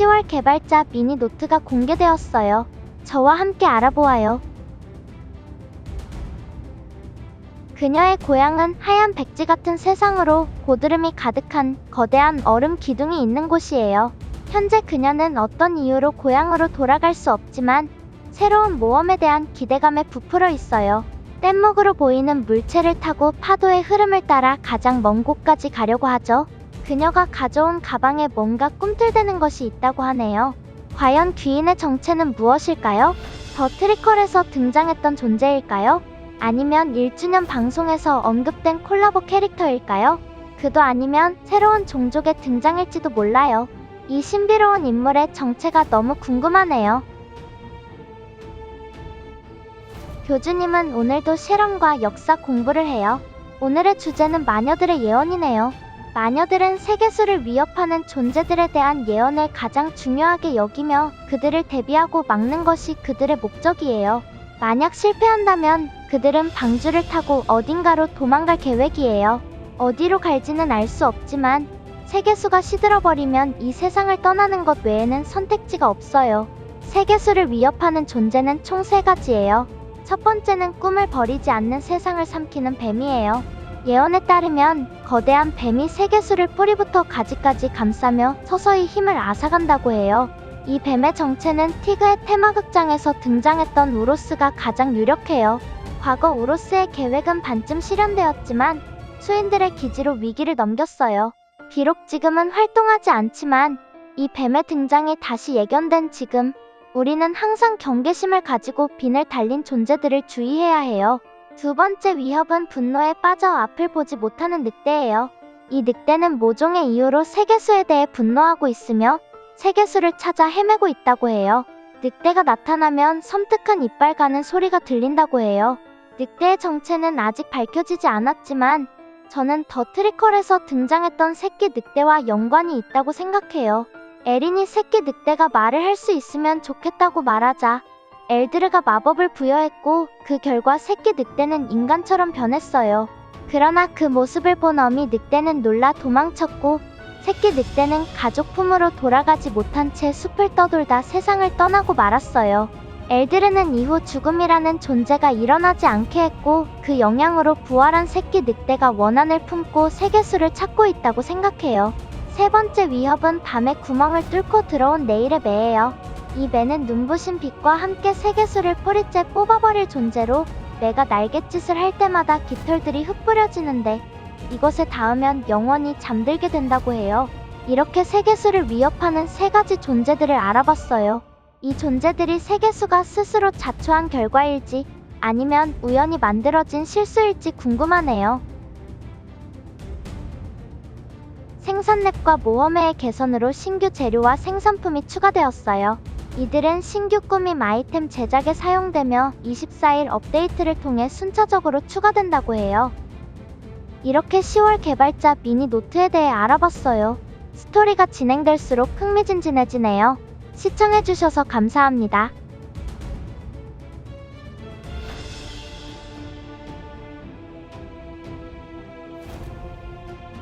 10월 개발자 미니 노트가 공개되었어요. 저와 함께 알아보아요. 그녀의 고향은 하얀 백지 같은 세상으로 고드름이 가득한 거대한 얼음 기둥이 있는 곳이에요. 현재 그녀는 어떤 이유로 고향으로 돌아갈 수 없지만 새로운 모험에 대한 기대감에 부풀어 있어요. 뗏목으로 보이는 물체를 타고 파도의 흐름을 따라 가장 먼 곳까지 가려고 하죠. 그녀가 가져온 가방에 뭔가 꿈틀대는 것이 있다고 하네요. 과연 귀인의 정체는 무엇일까요? 더 트리컬에서 등장했던 존재일까요? 아니면 1주년 방송에서 언급된 콜라보 캐릭터일까요? 그도 아니면 새로운 종족의 등장일지도 몰라요. 이 신비로운 인물의 정체가 너무 궁금하네요. 교주님은 오늘도 실험과 역사 공부를 해요. 오늘의 주제는 마녀들의 예언이네요. 마녀들은 세계수를 위협하는 존재들에 대한 예언을 가장 중요하게 여기며 그들을 대비하고 막는 것이 그들의 목적이에요. 만약 실패한다면 그들은 방주를 타고 어딘가로 도망갈 계획이에요. 어디로 갈지는 알 수 없지만 세계수가 시들어버리면 이 세상을 떠나는 것 외에는 선택지가 없어요. 세계수를 위협하는 존재는 총 세 가지예요. 첫 번째는 꿈을 버리지 않는 세상을 삼키는 뱀이에요. 예언에 따르면 거대한 뱀이 세계수를 뿌리부터 가지까지 감싸며 서서히 힘을 앗아간다고 해요. 이 뱀의 정체는 티그의 테마극장에서 등장했던 우로스가 가장 유력해요. 과거 우로스의 계획은 반쯤 실현되었지만 수인들의 기지로 위기를 넘겼어요. 비록 지금은 활동하지 않지만 이 뱀의 등장이 다시 예견된 지금 우리는 항상 경계심을 가지고 빈을 달린 존재들을 주의해야 해요. 두 번째 위협은 분노에 빠져 앞을 보지 못하는 늑대예요. 이 늑대는 모종의 이유로 세계수에 대해 분노하고 있으며 세계수를 찾아 헤매고 있다고 해요. 늑대가 나타나면 섬뜩한 이빨 가는 소리가 들린다고 해요. 늑대의 정체는 아직 밝혀지지 않았지만 저는 더 트리컬에서 등장했던 새끼 늑대와 연관이 있다고 생각해요. 에린이 새끼 늑대가 말을 할 수 있으면 좋겠다고 말하자 엘드르가 마법을 부여했고 그 결과 새끼 늑대는 인간처럼 변했어요. 그러나 그 모습을 본 어미 늑대는 놀라 도망쳤고 새끼 늑대는 가족 품으로 돌아가지 못한 채 숲을 떠돌다 세상을 떠나고 말았어요. 엘드르는 이후 죽음이라는 존재가 일어나지 않게 했고 그 영향으로 부활한 새끼 늑대가 원한을 품고 세계수를 찾고 있다고 생각해요. 세 번째 위협은 밤에 구멍을 뚫고 들어온 내일의 매예요. 이 매는 눈부신 빛과 함께 세계수를 뿌리째 뽑아버릴 존재로 내가 날갯짓을 할 때마다 깃털들이 흩뿌려지는데 이것에 닿으면 영원히 잠들게 된다고 해요. 이렇게 세계수를 위협하는 세 가지 존재들을 알아봤어요. 이 존재들이 세계수가 스스로 자초한 결과일지 아니면 우연히 만들어진 실수일지 궁금하네요. 생산랩과 모험회의 개선으로 신규 재료와 생산품이 추가되었어요. 이들은 신규 꾸밈 아이템 제작에 사용되며 24일 업데이트를 통해 순차적으로 추가된다고 해요. 이렇게 10월 개발자 미니 노트에 대해 알아봤어요. 스토리가 진행될수록 흥미진진해지네요. 시청해주셔서 감사합니다.